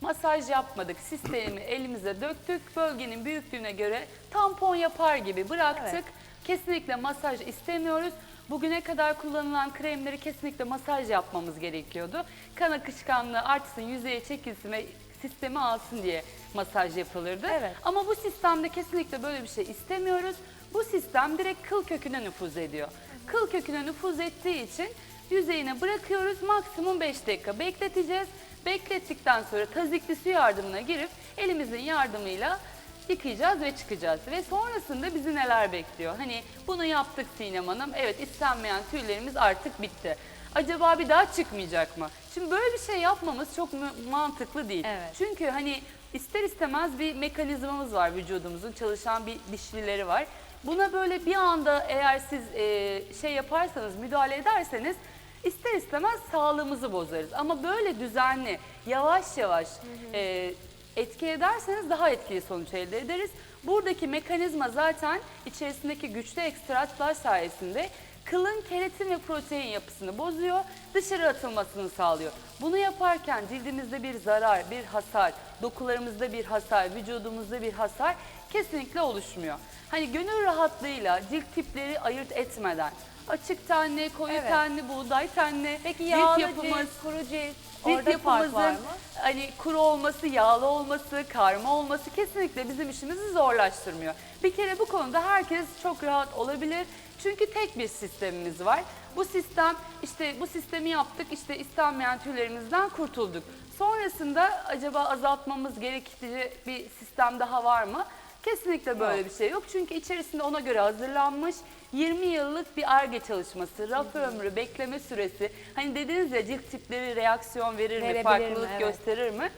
Masaj yapmadık. Sistemi elimize döktük. Bölgenin büyüklüğüne göre tampon yapar gibi bıraktık. Evet. Kesinlikle masaj istemiyoruz. Bugüne kadar kullanılan kremleri kesinlikle masaj yapmamız gerekiyordu. Kan akışkanlığı artsın, yüzeye çekilsin ve sistemi alsın diye masaj yapılırdı. Evet. Ama bu sistemde kesinlikle böyle bir şey istemiyoruz. Bu sistem direkt kıl köküne nüfuz ediyor. Kıl köküne nüfuz ettiği için yüzeyine bırakıyoruz. Maksimum 5 dakika bekleteceğiz. Beklettikten sonra tazikli su yardımına girip elimizin yardımıyla yıkayacağız ve çıkacağız. Ve sonrasında bizi neler bekliyor? Hani bunu yaptık Sinem Hanım. Evet istenmeyen tüylerimiz artık bitti. Acaba bir daha çıkmayacak mı? Şimdi böyle bir şey yapmamız çok mantıklı değil. Evet. Çünkü hani ister istemez bir mekanizmamız var vücudumuzun çalışan bir dişlileri var. Buna böyle bir anda eğer siz e, şey yaparsanız müdahale ederseniz ister istemez sağlığımızı bozarız. Ama böyle düzenli yavaş yavaş e, etki ederseniz daha etkili sonuç elde ederiz. Buradaki mekanizma zaten içerisindeki güçlü ekstratlar sayesinde kılın keratin ve protein yapısını bozuyor, dışarı atılmasını sağlıyor. Bunu yaparken cildimizde bir zarar, bir hasar, dokularımızda bir hasar, vücudumuzda bir hasar kesinlikle oluşmuyor. Hani gönül rahatlığıyla cilt tipleri ayırt etmeden açık tenli, koyu Evet. tenli, buğday tenli, Peki cilt yağlı yapımız, cilt, kuru cilt, cilt orada fark var yapımızın mı? hani kuru olması, yağlı olması, karma olması kesinlikle bizim işimizi zorlaştırmıyor. Bir kere bu konuda herkes çok rahat olabilir. Çünkü tek bir sistemimiz var. Bu sistem işte bu sistemi yaptık işte istenmeyen tüylerimizden kurtulduk. Sonrasında acaba azaltmamız gerektiği bir sistem daha var mı? Kesinlikle böyle bir şey yok. Çünkü içerisinde ona göre hazırlanmış 20 yıllık bir ARGE çalışması, raf ömrü, bekleme süresi. Hani dediniz ya cilt tipleri reaksiyon verir mi, Verebilir mi? farklılık Evet. gösterir mi?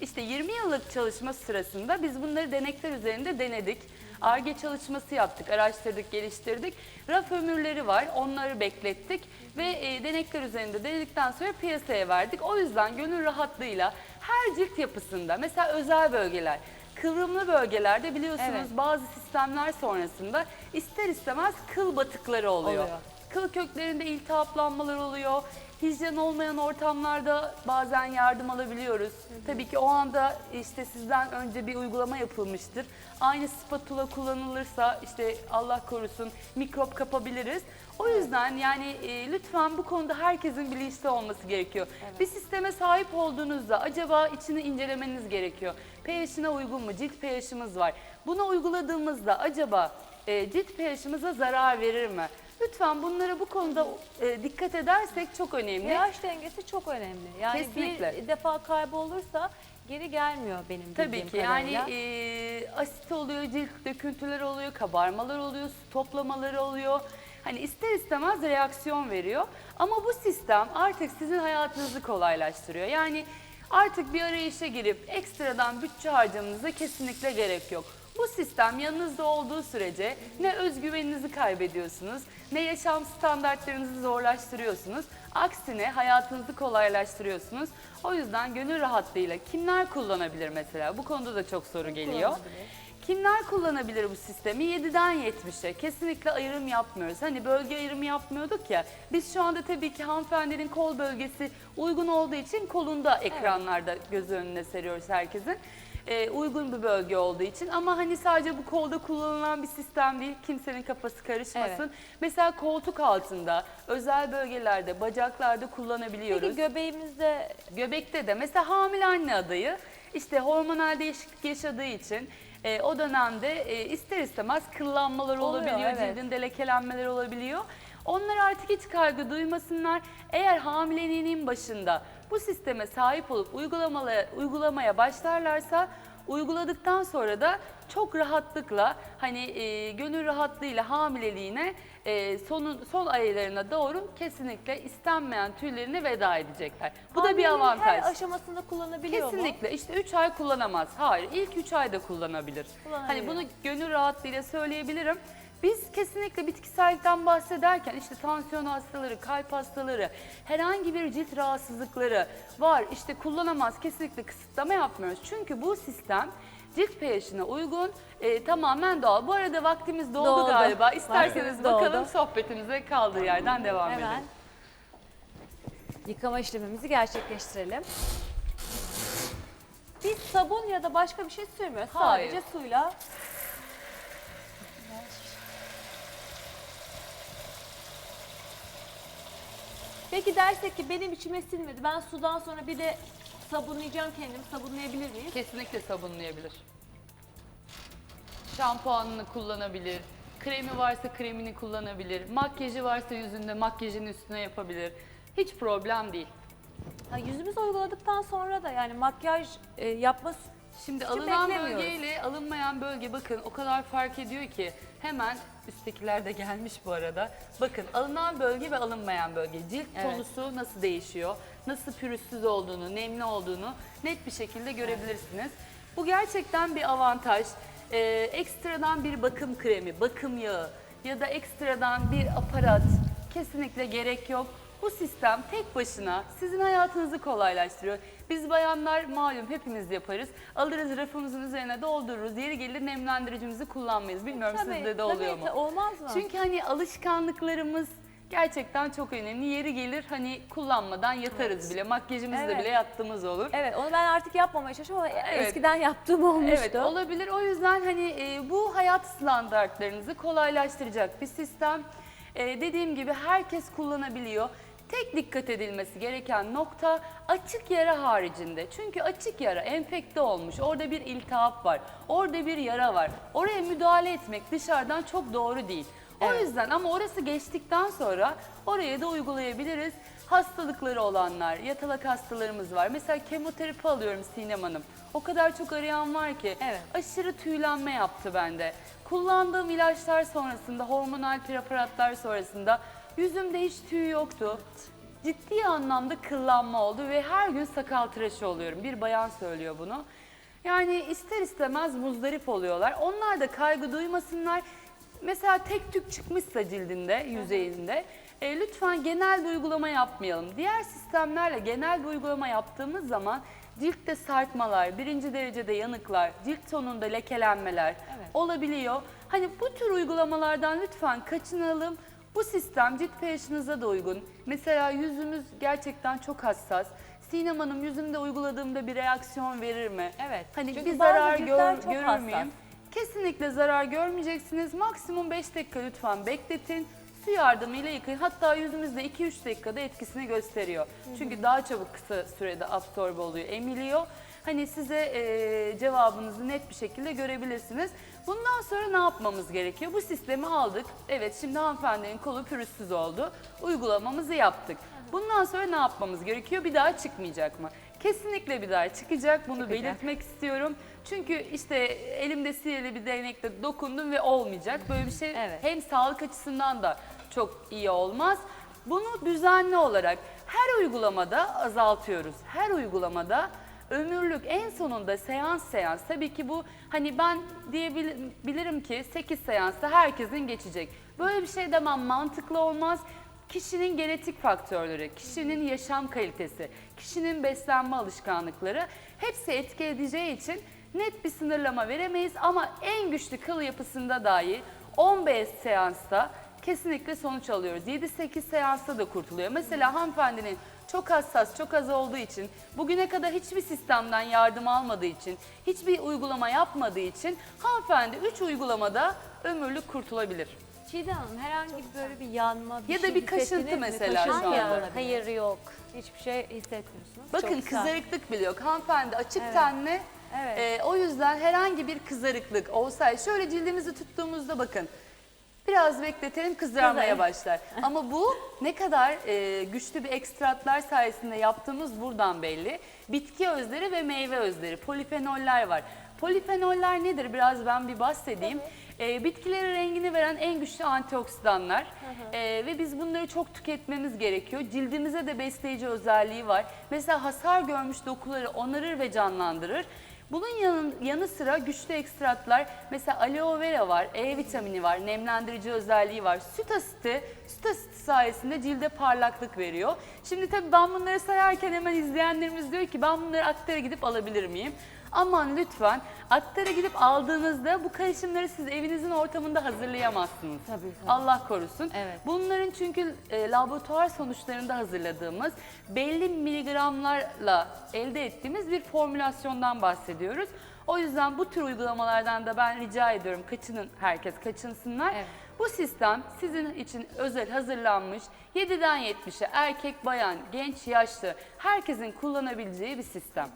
İşte 20 yıllık çalışma sırasında biz bunları denekler üzerinde denedik. ARGE çalışması yaptık, araştırdık, geliştirdik. Raf ömürleri var, onları beklettik ve e, denekler üzerinde denedikten sonra piyasaya verdik. O yüzden gönül rahatlığıyla her cilt yapısında, mesela özel bölgeler, kıvrımlı bölgelerde biliyorsunuz Evet. bazı sistemler sonrasında ister istemez kıl batıkları oluyor. Oluyor. Kıl köklerinde iltihaplanmalar oluyor. Hijyen olmayan ortamlarda bazen yardım alabiliyoruz. Tabii ki o anda işte sizden önce bir uygulama yapılmıştır. Aynı spatula kullanılırsa işte Allah korusun mikrop kapabiliriz. O yüzden yani e, lütfen bu konuda herkesin bilinçli olması gerekiyor. Bir sisteme sahip olduğunuzda acaba içini incelemeniz gerekiyor. pH'ine uygun mu? Cilt pH'imiz var. Bunu uyguladığımızda acaba e, cilt pH'imize zarar verir mi? Lütfen bunlara bu konuda e, dikkat edersek çok önemli. pH dengesi çok önemli. Yani Kesinlikle. bir defa kaybolursa geri gelmiyor benim Tabii bildiğim ki yani kadarıyla. e, asit oluyor, cilt döküntüler oluyor, kabarmalar oluyor, su toplamaları oluyor. Hani ister istemez reaksiyon veriyor. Ama bu sistem artık sizin hayatınızı kolaylaştırıyor. Yani artık bir arayışa girip ekstradan bütçe harcamanıza kesinlikle gerek yok. Bu sistem yanınızda olduğu sürece ne özgüveninizi kaybediyorsunuz, ne yaşam standartlarınızı zorlaştırıyorsunuz. Aksine hayatınızı kolaylaştırıyorsunuz. O yüzden gönül rahatlığıyla kimler kullanabilir mesela? Bu konuda da çok soru geliyor. kullanabilir? Kimler kullanabilir bu sistemi? 7'den 70'e. Kesinlikle ayrım yapmıyoruz. Hani bölge ayrımı yapmıyorduk ya. Biz şu anda tabii ki hanımefendinin kol bölgesi uygun olduğu için kolunda ekranlarda göz önüne seriyoruz herkesin. Ee, uygun bir bölge olduğu için ama hani sadece bu kolda kullanılan bir sistem değil. Kimsenin kafası karışmasın. Evet. Mesela koltuk altında, özel bölgelerde, bacaklarda kullanabiliyoruz. Peki göbeğimizde Göbekte de mesela hamile anne adayı işte hormonal değişiklik yaşadığı için e, o dönemde e, ister istemez kıllanmalar Oluyor, olabiliyor, evet. cildinde lekelenmeler olabiliyor. Onlar artık hiç kaygı duymasınlar. Eğer hamileliğinin başında bu sisteme sahip olup uygulamalı, uygulamaya başlarlarsa uyguladıktan sonra da çok rahatlıkla hani e, gönül rahatlığıyla hamileliğine e, sonun son aylarına doğru kesinlikle istenmeyen tüylerine veda edecekler. Bu da bir hamileliğin avantaj. her aşamasında kullanabiliyor mu? Kesinlikle işte 3 ay kullanamaz. Hayır ilk 3 ayda kullanabilir. Kullanabilir. Hani bunu gönül rahatlığıyla söyleyebilirim. Biz kesinlikle bitkisellikten bahsederken işte tansiyon hastaları, kalp hastaları, herhangi bir cilt rahatsızlıkları var. İşte kullanamaz kesinlikle kısıtlama yapmıyoruz. Çünkü bu sistem cilt pH'ine uygun, e, tamamen doğal. Bu arada vaktimiz doldu, Doldu. galiba. İsterseniz Vaktimiz bakalım sohbetimize kaldığı yerden devam Hemen edelim. yıkama işlemimizi gerçekleştirelim. Biz sabun ya da başka bir şey sürmüyoruz. Hayır. Sadece suyla. Peki dersek ki benim içime sinmedi. Ben sudan sonra bir de sabunlayacağım kendimi. Sabunlayabilir miyim? Kesinlikle sabunlayabilir. Şampuanını kullanabilir. Kremi varsa kremini kullanabilir. Makyajı varsa yüzünde makyajın üstüne yapabilir. Hiç problem değil. Ha, yüzümüze uyguladıktan sonra da yani makyaj e, yapması Şimdi alınan beklemiyoruz. bölgeyle alınmayan bölge bakın o kadar fark ediyor ki hemen üsttekiler de gelmiş bu arada. Bakın alınan bölge ve alınmayan bölge. Cilt Evet. tonusu nasıl değişiyor, nasıl pürüzsüz olduğunu, nemli olduğunu net bir şekilde görebilirsiniz. Bu gerçekten bir avantaj. Ee, ekstradan bir bakım kremi, bakım yağı ya da ekstradan bir aparat kesinlikle gerek yok. Bu sistem tek başına sizin hayatınızı kolaylaştırıyor. Biz bayanlar malum hepimiz yaparız. Alırız rafımızın üzerine doldururuz. Yeri gelir nemlendiricimizi kullanmayız. Bilmiyorum sizde de oluyor tabii, mu? olmaz mı? Çünkü hani alışkanlıklarımız gerçekten çok önemli. Yeri gelir hani kullanmadan yatarız bile. Makyajımızda Evet. bile yattığımız olur. Evet onu ben artık yapmamaya çalışıyorum ama Evet. eskiden yaptığım olmuştu. Evet olabilir. O yüzden hani e, bu hayat standartlarınızı kolaylaştıracak bir sistem. E, dediğim gibi herkes kullanabiliyor. Tek dikkat edilmesi gereken nokta açık yara haricinde. Çünkü açık yara enfekte olmuş. Orada bir iltihap var. Orada bir yara var. Oraya müdahale etmek dışarıdan çok doğru değil. O Evet. yüzden ama orası geçtikten sonra oraya da uygulayabiliriz. Hastalıkları olanlar, yatalak hastalarımız var. Mesela kemoterapi alıyorum Sinem Hanım. O kadar çok arayan var ki Evet. aşırı tüylenme yaptı bende. Kullandığım ilaçlar sonrasında, hormonal preparatlar sonrasında yüzümde hiç tüy yoktu. Ciddi anlamda kıllanma oldu ve her gün sakal tıraşı oluyorum. Bir bayan söylüyor bunu. Yani ister istemez muzdarip oluyorlar. Onlar da kaygı duymasınlar. Mesela tek tük çıkmışsa cildinde, yüzeyinde e, lütfen genel bir uygulama yapmayalım. Diğer sistemlerle genel bir uygulama yaptığımız zaman ciltte sarkmalar, birinci derecede yanıklar, cilt tonunda lekelenmeler olabiliyor. Hani bu tür uygulamalardan lütfen kaçınalım. Bu sistem cilt pH'inize de uygun. Mesela yüzümüz gerçekten çok hassas. Sinem Hanım yüzümde uyguladığımda bir reaksiyon verir mi? Evet. Hani Çünkü bir bazı zarar ciltler gör, çok görür hassas. müyüm? Kesinlikle zarar görmeyeceksiniz. Maksimum 5 dakika lütfen bekletin. Su yardımıyla yıkayın. Hatta yüzümüzde 2-3 dakikada etkisini gösteriyor. Çünkü daha çabuk kısa sürede absorbe oluyor, emiliyor. Hani size e, cevabınızı net bir şekilde görebilirsiniz. Bundan sonra ne yapmamız gerekiyor? Bu sistemi aldık. Evet şimdi hanımefendinin kolu pürüzsüz oldu. Uygulamamızı yaptık. Bundan sonra ne yapmamız gerekiyor? Bir daha çıkmayacak mı? Kesinlikle bir daha çıkacak. Bunu Çıkacak. belirtmek istiyorum. Çünkü işte elimde sihirli bir değnekle dokundum ve olmayacak. Böyle bir şey Evet. hem sağlık açısından da çok iyi olmaz. Bunu düzenli olarak her uygulamada azaltıyoruz. Her uygulamada ömürlük en sonunda seans seans tabii ki bu hani ben diyebilirim ki 8 seansta herkesin geçecek. Böyle bir şey demem mantıklı olmaz. Kişinin genetik faktörleri, kişinin yaşam kalitesi, kişinin beslenme alışkanlıkları hepsi etki edeceği için net bir sınırlama veremeyiz ama en güçlü kıl yapısında dahi 15 seansta kesinlikle sonuç alıyoruz. 7-8 seansta da kurtuluyor. Mesela hanımefendinin çok hassas, çok az olduğu için, bugüne kadar hiçbir sistemden yardım almadığı için, hiçbir uygulama yapmadığı için hanımefendi 3 uygulamada ömürlük kurtulabilir. Çiğdem Hanım herhangi böyle bir yanma bir Ya da şey bir kaşıntı hissettiniz mi? mesela şu Kaşıntı olabilir. Hayır yok. Hiçbir şey hissetmiyorsunuz. Bakın Çok güzel. kızarıklık bile yok. Hanımefendi açık Evet. tenli. Evet. Ee, o yüzden herhangi bir kızarıklık olsaydı şöyle cildimizi tuttuğumuzda bakın biraz bekletelim kızarmaya Kızar. başlar. Ama bu ne kadar e, güçlü bir ekstratlar sayesinde yaptığımız buradan belli. Bitki özleri ve meyve özleri, polifenoller var. Polifenoller nedir? Biraz ben bir bahsedeyim. E, bitkilerin rengini veren en güçlü antioksidanlar E, ve biz bunları çok tüketmemiz gerekiyor. Cildimize de besleyici özelliği var. Mesela hasar görmüş dokuları onarır ve canlandırır. Bunun yanı, yanı sıra güçlü ekstratlar mesela aloe vera var, E vitamini var, nemlendirici özelliği var. Süt asiti, süt asiti sayesinde cilde parlaklık veriyor. Şimdi tabii ben bunları sayarken hemen izleyenlerimiz diyor ki ben bunları Aktar'a gidip alabilir miyim? Aman lütfen Aktar'a gidip aldığınızda bu karışımları siz evinizin ortamında hazırlayamazsınız. Tabii, tabii. Allah korusun. Evet. Bunların çünkü e, laboratuvar sonuçlarında hazırladığımız belli miligramlarla elde ettiğimiz bir formülasyondan bahsediyoruz. O yüzden bu tür uygulamalardan da ben rica ediyorum kaçının herkes kaçınsınlar. Evet. Bu sistem sizin için özel hazırlanmış 7'den 70'e erkek, bayan, genç, yaşlı herkesin kullanabileceği bir sistem.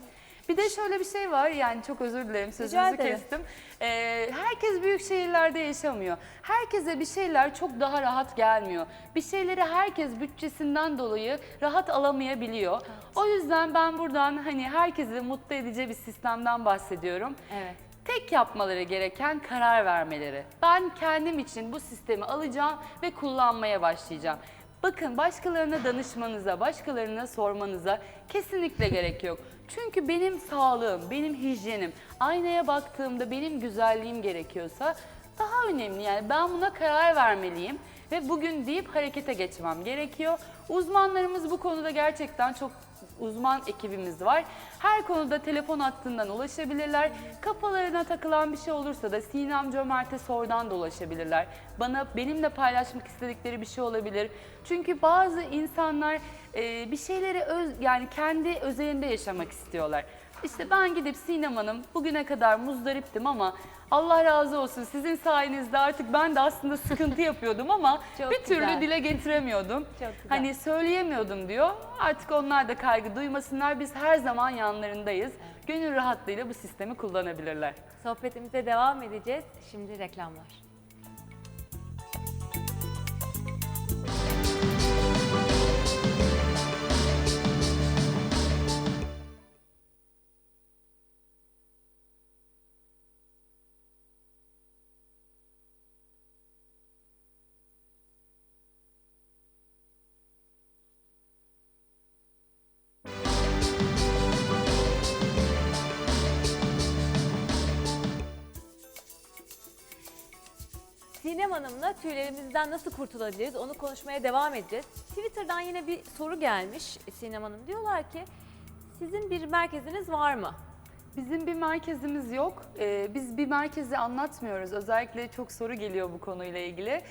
Bir de şöyle bir şey var yani çok özür dilerim sözünüzü ederim. kestim. Ee, herkes büyük şehirlerde yaşamıyor. Herkese bir şeyler çok daha rahat gelmiyor. Bir şeyleri herkes bütçesinden dolayı rahat alamayabiliyor. O yüzden ben buradan hani herkesi mutlu edici bir sistemden bahsediyorum. Evet. Tek yapmaları gereken karar vermeleri. Ben kendim için bu sistemi alacağım ve kullanmaya başlayacağım. Bakın başkalarına danışmanıza, başkalarına sormanıza kesinlikle gerek yok. Çünkü benim sağlığım, benim hijyenim, aynaya baktığımda benim güzelliğim gerekiyorsa daha önemli. Yani ben buna karar vermeliyim ve bugün deyip harekete geçmem gerekiyor. Uzmanlarımız bu konuda gerçekten çok uzman ekibimiz var. Her konuda telefon hattından ulaşabilirler. Kafalarına takılan bir şey olursa da Sinem Cömert'e sordan da ulaşabilirler. Bana benimle paylaşmak istedikleri bir şey olabilir. Çünkü bazı insanlar e, bir şeyleri öz, yani kendi özelinde yaşamak istiyorlar. İşte ben gidip Sinem Hanım bugüne kadar muzdariptim ama Allah razı olsun sizin sayenizde artık ben de aslında sıkıntı yapıyordum ama Çok bir türlü güzel. dile getiremiyordum. Çok güzel. Hani söyleyemiyordum diyor. Artık onlar da kaygı duymasınlar. Biz her zaman yanlarındayız. Gönül rahatlığıyla bu sistemi kullanabilirler. Sohbetimize devam edeceğiz. Şimdi reklamlar. Sinem Hanım'la tüylerimizden nasıl kurtulabiliriz onu konuşmaya devam edeceğiz. Twitter'dan yine bir soru gelmiş Sinem Hanım. Diyorlar ki sizin bir merkeziniz var mı? Bizim bir merkezimiz yok. Ee, biz bir merkezi anlatmıyoruz. Özellikle çok soru geliyor bu konuyla ilgili.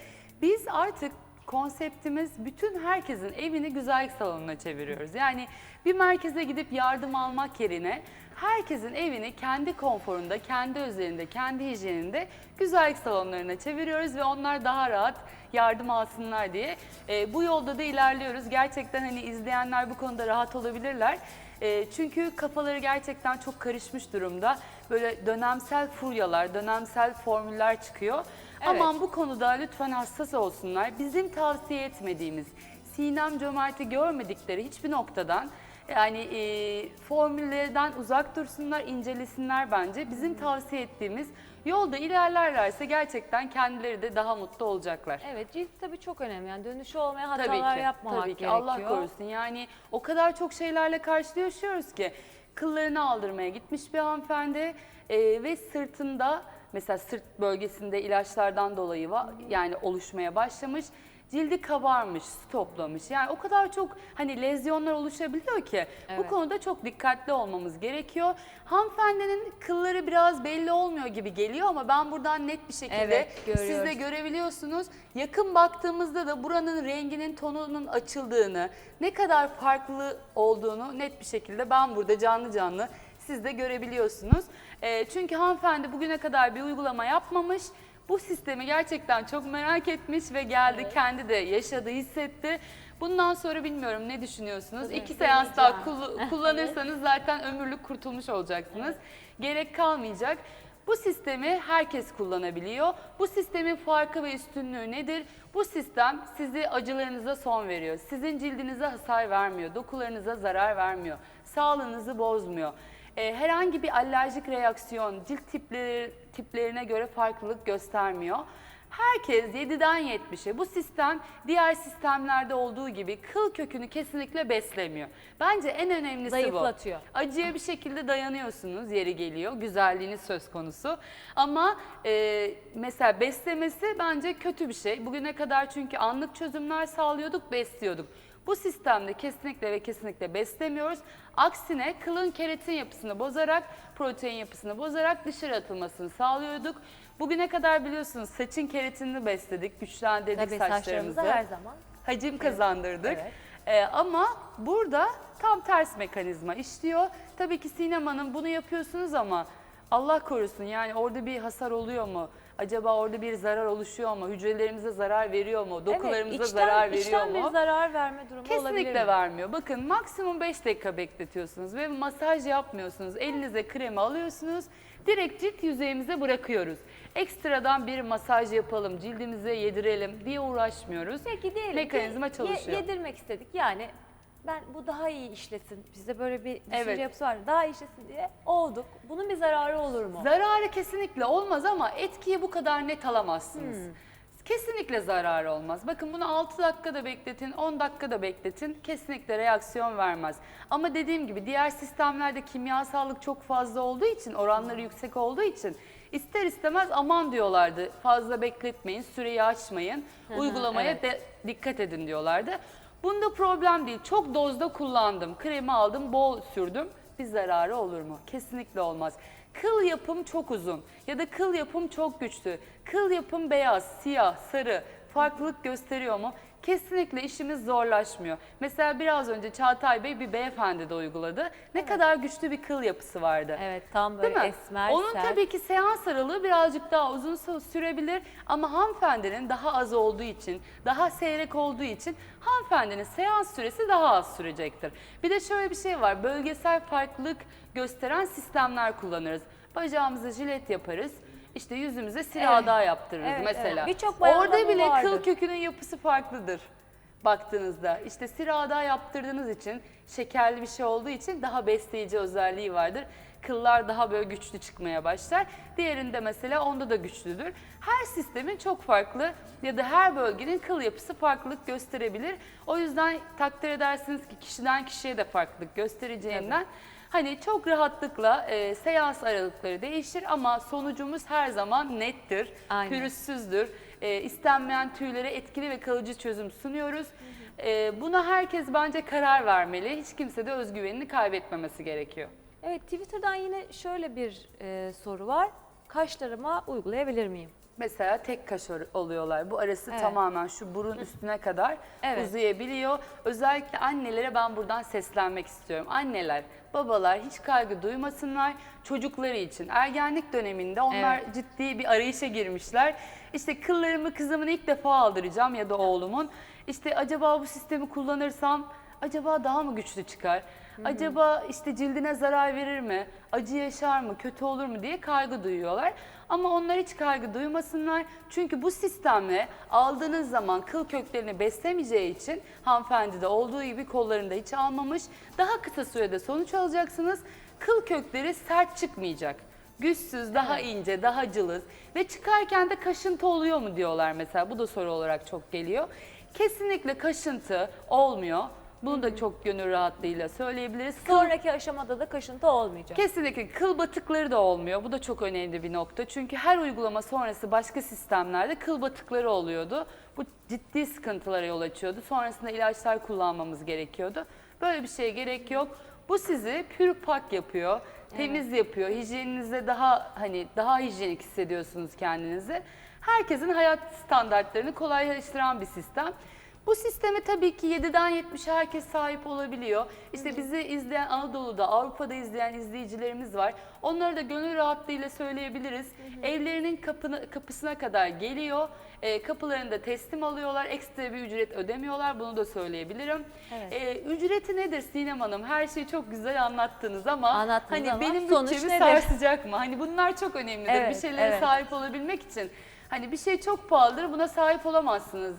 Biz artık konseptimiz bütün herkesin evini güzellik salonuna çeviriyoruz. Yani bir merkeze gidip yardım almak yerine herkesin evini kendi konforunda, kendi özelinde, kendi hijyeninde güzellik salonlarına çeviriyoruz ve onlar daha rahat yardım alsınlar diye. Ee, bu yolda da ilerliyoruz. Gerçekten hani izleyenler bu konuda rahat olabilirler. E, çünkü kafaları gerçekten çok karışmış durumda. Böyle dönemsel furyalar, dönemsel formüller çıkıyor. Aman bu konuda lütfen hassas olsunlar. Bizim tavsiye etmediğimiz, Sinem Cömert'i görmedikleri hiçbir noktadan yani e, formüllerden uzak dursunlar, incelesinler bence. Bizim tavsiye ettiğimiz yolda ilerlerlerse gerçekten kendileri de daha mutlu olacaklar. Evet cilt tabii çok önemli. Yani dönüşü olmayan Tabii hatalar ki, yapmamak tabii ki. gerekiyor. Allah korusun. Yani o kadar çok şeylerle karşılaşıyoruz ki kıllarını aldırmaya gitmiş bir hanımefendi e, ve sırtında mesela sırt bölgesinde ilaçlardan dolayı yani oluşmaya başlamış. Cildi kabarmış, toplamış. Yani o kadar çok hani lezyonlar oluşabiliyor ki bu Evet. konuda çok dikkatli olmamız gerekiyor. Hanımefendinin kılları biraz belli olmuyor gibi geliyor ama ben buradan net bir şekilde Evet, siz de görebiliyorsunuz. Yakın baktığımızda da buranın renginin tonunun açıldığını, ne kadar farklı olduğunu net bir şekilde ben burada canlı canlı siz de görebiliyorsunuz. Ee, çünkü hanımefendi bugüne kadar bir uygulama yapmamış. Bu sistemi gerçekten çok merak etmiş ve geldi kendi de yaşadı, hissetti. Bundan sonra bilmiyorum ne düşünüyorsunuz? Tabii, İki seans daha kullanırsanız zaten ömürlük kurtulmuş olacaksınız. Gerek kalmayacak. Bu sistemi herkes kullanabiliyor. Bu sistemin farkı ve üstünlüğü nedir? Bu sistem sizi acılarınıza son veriyor. Sizin cildinize hasar vermiyor, dokularınıza zarar vermiyor, sağlığınızı bozmuyor. Ee, herhangi bir alerjik reaksiyon, cilt tipleri, tiplerine göre farklılık göstermiyor. Herkes 7'den 70'e bu sistem diğer sistemlerde olduğu gibi kıl kökünü kesinlikle beslemiyor. Bence en önemlisi bu. Zayıflatıyor. Acıya bir şekilde dayanıyorsunuz yeri geliyor. Güzelliğiniz söz konusu. Ama e, mesela beslemesi bence kötü bir şey. Bugüne kadar çünkü anlık çözümler sağlıyorduk, besliyorduk. Bu sistemde kesinlikle ve kesinlikle beslemiyoruz. Aksine kılın keratin yapısını bozarak, protein yapısını bozarak dışarı atılmasını sağlıyorduk. Bugüne kadar biliyorsunuz saçın keratinini besledik, güçlendirdik Tabii saçlarımızı. her zaman. Hacim kazandırdık. Evet. Ee, ama burada tam ters mekanizma işliyor. Tabii ki Sinem Hanım bunu yapıyorsunuz ama Allah korusun yani orada bir hasar oluyor mu? Acaba orada bir zarar oluşuyor mu? Hücrelerimize zarar veriyor mu? Dokularımıza evet, içten, zarar veriyor içten mu? bir zarar verme durumu olabilir Kesinlikle mi? vermiyor. Bakın maksimum 5 dakika bekletiyorsunuz ve masaj yapmıyorsunuz. Elinize kremi alıyorsunuz. Direkt cilt yüzeyimize bırakıyoruz. Ekstradan bir masaj yapalım, cildimize yedirelim diye uğraşmıyoruz. Peki diyelim Mekanizma ki çalışıyor. ye- yedirmek istedik. Yani ben bu daha iyi işlesin. Bizde böyle bir düşünce Evet. yapısı var. Daha iyi işlesin diye olduk. Bunun bir zararı olur mu? Zararı kesinlikle olmaz ama etkiyi bu kadar net alamazsınız. Hmm. Kesinlikle zararı olmaz. Bakın bunu 6 dakikada bekletin, 10 dakikada bekletin. Kesinlikle reaksiyon vermez. Ama dediğim gibi diğer sistemlerde kimyasallık çok fazla olduğu için, oranları yüksek olduğu için ister istemez aman diyorlardı. Fazla bekletmeyin, süreyi açmayın, uygulamaya de dikkat edin diyorlardı. Bunda problem değil. Çok dozda kullandım. Kremi aldım, bol sürdüm. Bir zararı olur mu? Kesinlikle olmaz. Kıl yapım çok uzun ya da kıl yapım çok güçlü. Kıl yapım beyaz, siyah, sarı farklılık gösteriyor mu? Kesinlikle işimiz zorlaşmıyor. Mesela biraz önce Çağatay Bey bir beyefendi de uyguladı. Ne kadar güçlü bir kıl yapısı vardı. Evet tam Değil böyle mi? esmer, Onun sert. tabii ki seans aralığı birazcık daha uzun sü- sürebilir ama hanımefendinin daha az olduğu için, daha seyrek olduğu için hanımefendinin seans süresi daha az sürecektir. Bir de şöyle bir şey var, bölgesel farklılık gösteren sistemler kullanırız. Bacağımıza jilet yaparız, işte yüzümüze sirada yaptırırız Evet, mesela. evet. Birçok bayanda Orada bu bile vardır. kıl kökünün yapısı farklıdır baktığınızda. İşte sirada yaptırdığınız için, şekerli bir şey olduğu için daha besleyici özelliği vardır. Kıllar daha böyle güçlü çıkmaya başlar. Diğerinde mesela onda da güçlüdür. Her sistemin çok farklı ya da her bölgenin kıl yapısı farklılık gösterebilir. O yüzden takdir edersiniz ki kişiden kişiye de farklılık göstereceğinden Hani çok rahatlıkla e, seans aralıkları değişir ama sonucumuz her zaman nettir, Aynen. pürüzsüzdür. E, istenmeyen tüylere etkili ve kalıcı çözüm sunuyoruz. E, buna herkes bence karar vermeli. Hiç kimse de özgüvenini kaybetmemesi gerekiyor. Evet Twitter'dan yine şöyle bir e, soru var. Kaşlarıma uygulayabilir miyim? Mesela tek kaş or- oluyorlar. Bu arası Evet. tamamen şu burun üstüne kadar Evet. uzayabiliyor. Özellikle annelere ben buradan seslenmek istiyorum. Anneler, babalar hiç kaygı duymasınlar çocukları için. Ergenlik döneminde onlar Evet. ciddi bir arayışa girmişler. İşte kıllarımı kızımın ilk defa aldıracağım ya da oğlumun. İşte acaba bu sistemi kullanırsam acaba daha mı güçlü çıkar? Acaba işte cildine zarar verir mi? Acı yaşar mı? Kötü olur mu diye kaygı duyuyorlar. Ama onlar hiç kaygı duymasınlar. Çünkü bu sistemle aldığınız zaman kıl köklerini beslemeyeceği için hanımefendi de olduğu gibi kollarında hiç almamış. Daha kısa sürede sonuç alacaksınız. Kıl kökleri sert çıkmayacak. Güçsüz, daha ince, daha cılız ve çıkarken de kaşıntı oluyor mu diyorlar mesela. Bu da soru olarak çok geliyor. Kesinlikle kaşıntı olmuyor. Bunu da çok gönül rahatlığıyla söyleyebiliriz. Kıl- Sonraki aşamada da kaşıntı olmayacak. Kesinlikle kıl batıkları da olmuyor. Bu da çok önemli bir nokta. Çünkü her uygulama sonrası başka sistemlerde kıl batıkları oluyordu. Bu ciddi sıkıntılara yol açıyordu. Sonrasında ilaçlar kullanmamız gerekiyordu. Böyle bir şeye gerek yok. Bu sizi pür pak yapıyor, temiz yapıyor. Hijyeninizde daha hani daha hijyenik hissediyorsunuz kendinizi. Herkesin hayat standartlarını kolaylaştıran bir sistem. Bu sisteme tabii ki 7'den 70'e herkes sahip olabiliyor. İşte bizi izleyen Anadolu'da, Avrupa'da izleyen izleyicilerimiz var. Onları da gönül rahatlığıyla söyleyebiliriz. Evlerinin kapını, kapısına kadar geliyor. E, kapılarında teslim alıyorlar. Ekstra bir ücret ödemiyorlar. Bunu da söyleyebilirim. Evet. E, ücreti nedir Sinem Hanım? Her şeyi çok güzel anlattınız ama Anlattınız hani ama benim sonuç bütçemi nedir? sarsacak mı? Hani bunlar çok önemlidir. Evet, bir şeylere evet. sahip olabilmek için. Hani bir şey çok pahalıdır buna sahip olamazsınız.